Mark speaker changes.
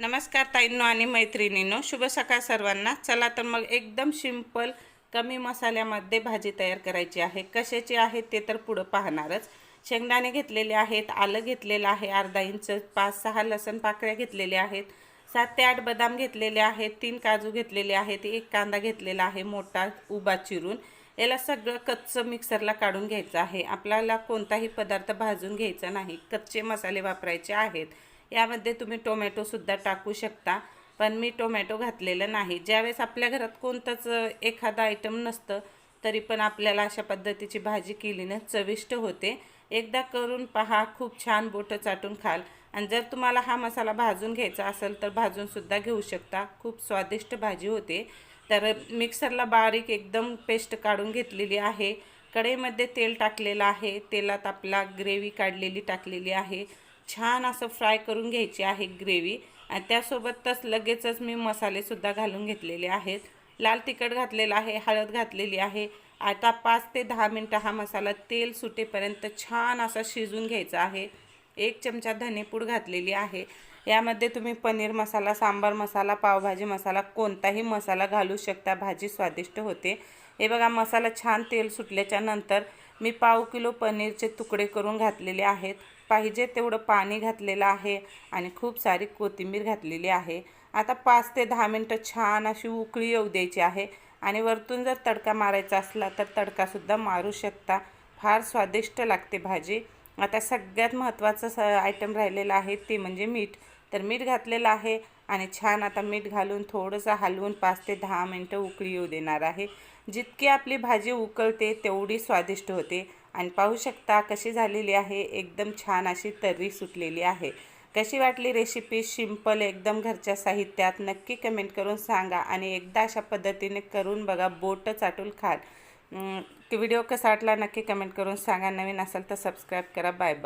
Speaker 1: नमस्कार ताईंनो आणि मैत्रिणींनो शुभ सकाळ सर्वांना. चला तर मग एकदम सिंपल कमी मसाल्यामध्ये भाजी तयार करायची आहे. कशाची आहे ते तर पुढं पाहणारच. शेंगदाणे घेतलेले आहेत आलं घेतलेलं आहे अर्धा इंच पाच सहा लसण पाकळ्या घेतलेल्या आहेत सात ते आठ बदाम घेतलेले आहेत तीन काजू घेतलेले आहेत एक कांदा घेतलेला आहे मोठा उभा चिरून. याला सगळं कच्चं मिक्सरला काढून घ्यायचं आहे. आपल्याला कोणताही पदार्थ भाजून घ्यायचा नाही. कच्चे मसाले वापरायचे आहेत. यामध्ये तुम्ही टोमॅटोसुद्धा टाकू शकता. पण मी टोमॅटो घातलेलं नाही. ज्यावेळेस आपल्या घरात कोणतंच एखादं आयटम नसतं तरी पण आपल्याला अशा पद्धतीची भाजी केली ना चविष्ट होते. एकदा करून पहा खूप छान बोटं चाटून खाल. आणि जर तुम्हाला हा मसाला भाजून घ्यायचा असेल तर भाजूनसुद्धा घेऊ शकता. खूप स्वादिष्ट भाजी होते. तर मिक्सरला बारीक एकदम पेस्ट काढून घेतलेली आहे. कढईमध्ये तेल टाकलेलं आहे. तेलात आपला ग्रेव्ही काढलेली टाकलेली आहे. छान असं फ्राय करून घ्यायची आहे ग्रेव्ही. आणि त्यासोबतच लगेचच मी मसालेसुद्धा घालून घेतलेले आहेत. लाल तिखट घातलेलं आहे हळद घातलेली आहे. आता पाच ते दहा मिनटं हा मसाला तेल सुटेपर्यंत छान असा शिजून घ्यायचा आहे. एक चमचा धनेपूड घातलेली आहे. यामध्ये तुम्ही पनीर मसाला सांबार मसाला पावभाजी मसाला कोणताही मसाला घालू शकता. भाजी स्वादिष्ट होते. हे बघा मसाला छान तेल सुटल्याच्या नंतर मी पाव किलो पनीरचे तुकडे करून घातलेले आहेत. पाहिजे तेवढं पाणी घातलेलं आहे आणि खूप सारी कोथिंबीर घातलेली आहे. आता पाच ते दहा मिनटं छान अशी उकळी येऊ द्यायची आहे आणि वरतून जर तडका मारायचा असला तर तडकासुद्धा मारू शकता. फार स्वादिष्ट लागते भाजी. आता सगळ्यात महत्त्वाचं स आयटम राहिलेलं आहे ते म्हणजे मीठ. तर मीठ घातलेलं आहे आणि छान आता मीठ घालून थोडंसं हलवून पाच ते दहा मिनटं उकळी येऊ देणार आहे. जितकी आपली भाजी उकळते तेवढी स्वादिष्ट होते. आणि पाहू शकता कशी झालेली आहे. एकदम छान अशी तर्री सुटलेली आहे. कशी वाटली रेसिपी सिंपल एकदम घरच्या साहित्यात. नक्की कमेंट करून सांगा आणि एकदा अशा पद्धतीने करून बघा. बोट चाटून खाल. व्हिडिओ कसा वाटला नक्की कमेंट करून सांगा. नवीन असेल तर सबस्क्राईब करा. Bye bye